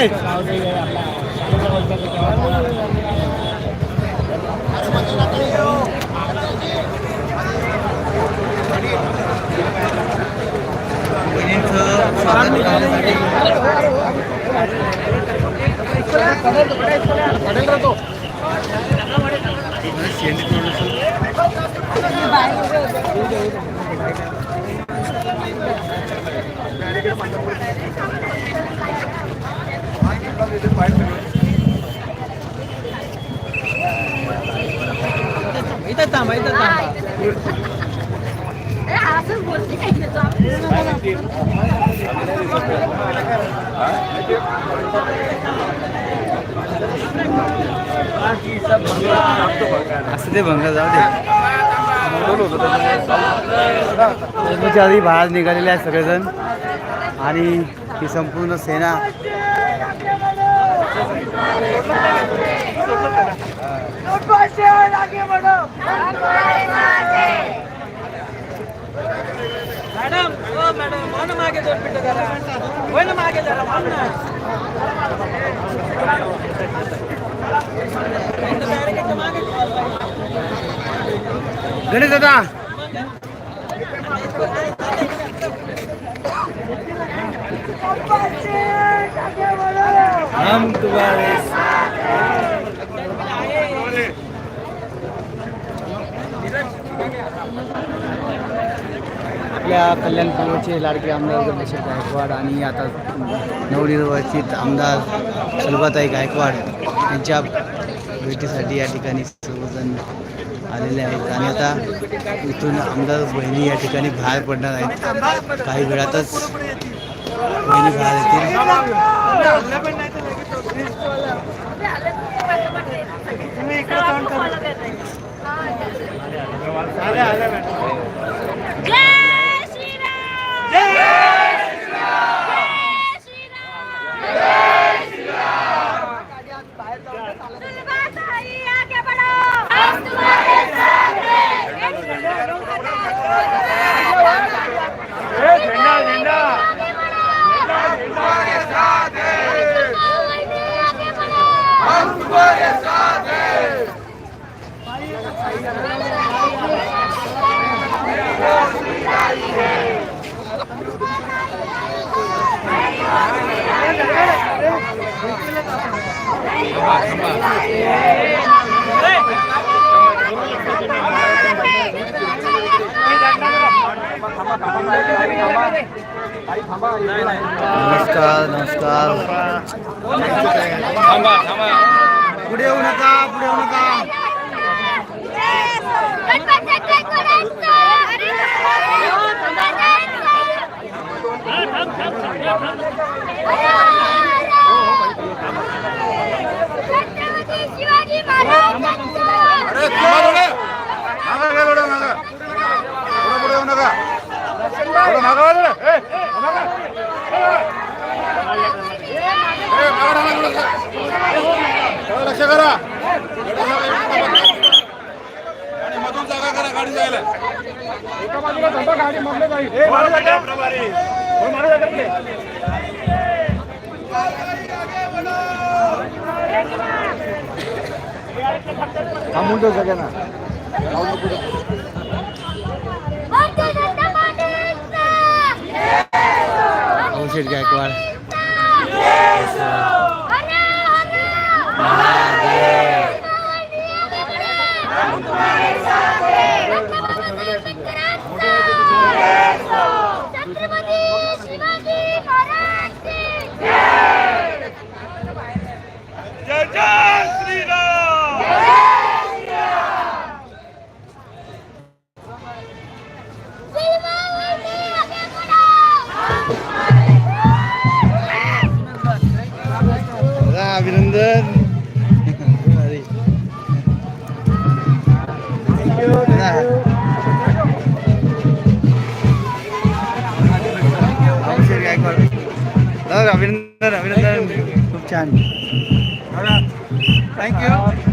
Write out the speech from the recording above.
काय इथं थांबा इथं थांबा. असं ते भंग जाऊ दे. आधी बाहेर निघालेले आहेत सगळेजण. आणि ही संपूर्ण सेना. मागे जरा थांब ना इथं barricade च्या मागे गणेश दादा हम तुम्हारे आपल्या कल्याणपूरचे लाडके आमदार गणेश गायकवाड आणि आता नवनिर्वाचित आमदार सुलभाताई गायकवाड यांच्या भेटीसाठी या ठिकाणी सर्वजण आलेले आहेत. आणि आता इथून आमदार बहिणी या ठिकाणी बाहेर पडणार आहेत. काही वेळातच बहिणी बाहेर येतील. श्रीराम सुलभाताई नमस्कार नमस्कार. पुढे येऊ नका पुढे येऊ नका छत्रपती शिवाजी महाराज अरे थांबा थोडं मागा घ्या थोडं मागा मागा थोडं मागा वाजव थोडं. ए, मागा. ए, मागा थांबा थोडंसं. थोडं लक्ष करा आणि मधून जागा करा गाडी जायला एका बाजूला थांबा गाडी मागले जाईल ए, मागे जा. हो, मागे जा तिकडे. थांबून ठेव सगळ्यांना भारतीय औषध गायकवाड बढ़ो दादा, अभिनंदन अरे. दादा. औषध गायकवाड दादा, अभिनंदन अभिनंदन खूप छान थँक्यू